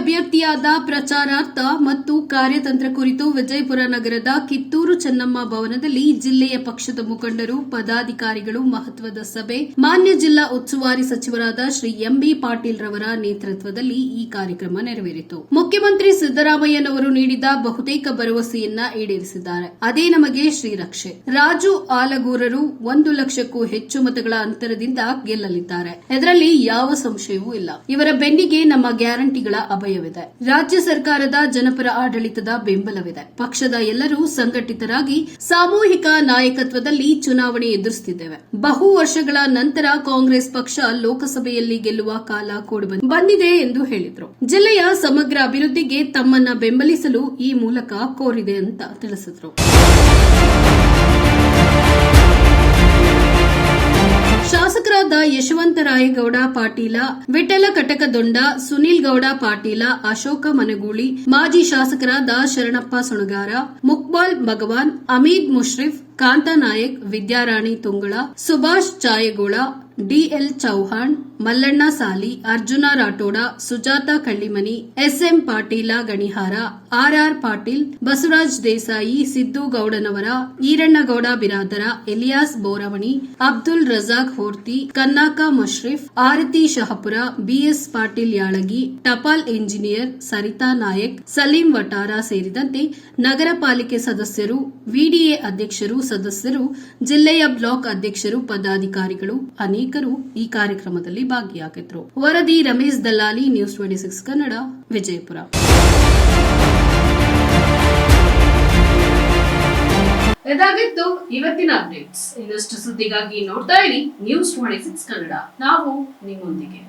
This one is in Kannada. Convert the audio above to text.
ಅಭ್ಯರ್ಥಿಯಾದ ಪ್ರಚಾರಾರ್ಥ ಮತ್ತು ಕಾರ್ಯತಂತ್ರ ಕುರಿತು ವಿಜಯಪುರ ನಗರದ ಕಿತ್ತೂರು ಚೆನ್ನಮ್ಮ ಭವನದಲ್ಲಿ ಜಿಲ್ಲೆಯ ಪಕ್ಷದ ಮುಖಂಡರು, ಪದಾಧಿಕಾರಿಗಳು, ಮಹತ್ವದ ಸಭೆ. ಮಾನ್ಯ ಜಿಲ್ಲಾ ಉಸ್ತುವಾರಿ ಸಚಿವರಾದ ಶ್ರೀ ಎಂಬಿ ಪಾಟೀಲ್ ರವರ ನೇತೃತ್ವದಲ್ಲಿ ಈ ಕಾರ್ಯಕ್ರಮ ನೆರವೇರಿತು. ಮುಖ್ಯಮಂತ್ರಿ ಸಿದ್ದರಾಮಯ್ಯನವರು ನೀಡಿದ ಬಹುತೇಕ ಭರವಸೆಯನ್ನ ಈಡೇರಿಸಿದ್ದಾರೆ. ಅದೇ ನಮಗೆ ಶ್ರೀರಕ್ಷೆ ರಾಜು ಆಲಗೂರರು ಒಂದು ಲಕ್ಷಕ್ಕೂ ಹೆಚ್ಚು ಮತಗಳ ಅಂತರದಿಂದ ಗೆಲ್ಲಲಿದ್ದಾರೆ. ಇದರಲ್ಲಿ ಯಾವ ಸಂಶಯವೂ ಇಲ್ಲ. ಇವರ ಬೆನ್ನಿಗೆ ನಮ್ಮ ಗ್ಯಾರಂಟಿಗಳ ಅಭಯವಿದೆ. ರಾಜ್ಯ ಸರ್ಕಾರದ ಜನಪರ ಆಡಳಿತದ ಬೆಂಬಲವಿದೆ. ಪಕ್ಷದ ಎಲ್ಲರೂ ಸಂಘಟಿತರಾಗಿ ಸಾಮೂಹಿಕ ನಾಯಕತ್ವದಲ್ಲಿ ಚುನಾವಣೆ ಎದುರಿಸುತ್ತಿದ್ದೇವೆ ಬಹು ವರ್ಷಗಳ ನಂತರ ಕಾಂಗ್ರೆಸ್ ಪಕ್ಷ ಲೋಕಸಭೆಯಲ್ಲಿ ಗೆಲ್ಲುವ ಕಾಲ ಕೂಡಿ ಬಂದಿದೆ ಎಂದು ಹೇಳಿದರು. ಜಿಲ್ಲೆಯ ಸಮಗ್ರ ಅಭಿವೃದ್ಧಿಗೆ ತಮ್ಮನ್ನ ಬೆಂಬಲಿಸಲು ಈ ಮೂಲಕ ಕೋರಿದೆ ಅಂತ ತಿಳಿಸಿದರು. ಯಶವಂತರಾಯಗೌಡ ಪಾಟೀಲ ವಿಠಲ ಕಟಕದೊಂಡ ಸುನೀಲ್ ಗೌಡ, ಪಾಟೀಲ, ಅಶೋಕ ಮನಗೂಳಿ, ಮಾಜಿ ಶಾಸಕರಾದ Sharanappa Sunagar, Mukbal Bhagwan, Ameed Mushrif, Kanta Nayak, Vidyarani Tungala, Subhash Chayagol DL Chauhan, Mallanna Sali, Arjuna Rathod, Sujata Kallimani, SM Patil Ganihar, RR Patil, Basavaraj Desai, Siddu Gowdanavar, Erannagouda Biradar, Elias Boravani, Abdul Razak Horti Kannaka Mushrif, Aarti Shahapur, BS Patil Yalagi, Tapal engineer Sarita Nayak, Salim Vatara ಸೇರಿದಂತೆ ನಗರ ಪಾಲಿಕೆ ಸದಸ್ಯರು, ವಿಡಿಎ ಅಧ್ಯಕ್ಷರು ಸದಸ್ಯರು, ಜಿಲ್ಲೆಯ ಬ್ಲಾಕ್ ಅಧ್ಯಕ್ಷರು, ಪದಾಧಿಕಾರಿಗಳು ಅನೇಕರು ಈ ಕಾರ್ಯಕ್ರಮದಲ್ಲಿ ಭಾಗಿಯಾಗಿದ್ರು. ವರದಿ Ramesh Dallali news twenty six Kannada, Vijayapura. ಇದಾಗಿತ್ತು ಇವತ್ತಿನ ಅಪ್ಡೇಟ್ಸ್ ಇನ್ನಷ್ಟು ಸುದ್ದಿಗಾಗಿ ನೋಡ್ತಾ ಇರಿ ನ್ಯೂಸ್ ಟ್ವೆಂಟಿ ಸಿಕ್ಸ್ ಕನ್ನಡ. ನಾವು ನಿಮ್ಮೊಂದಿಗೆ.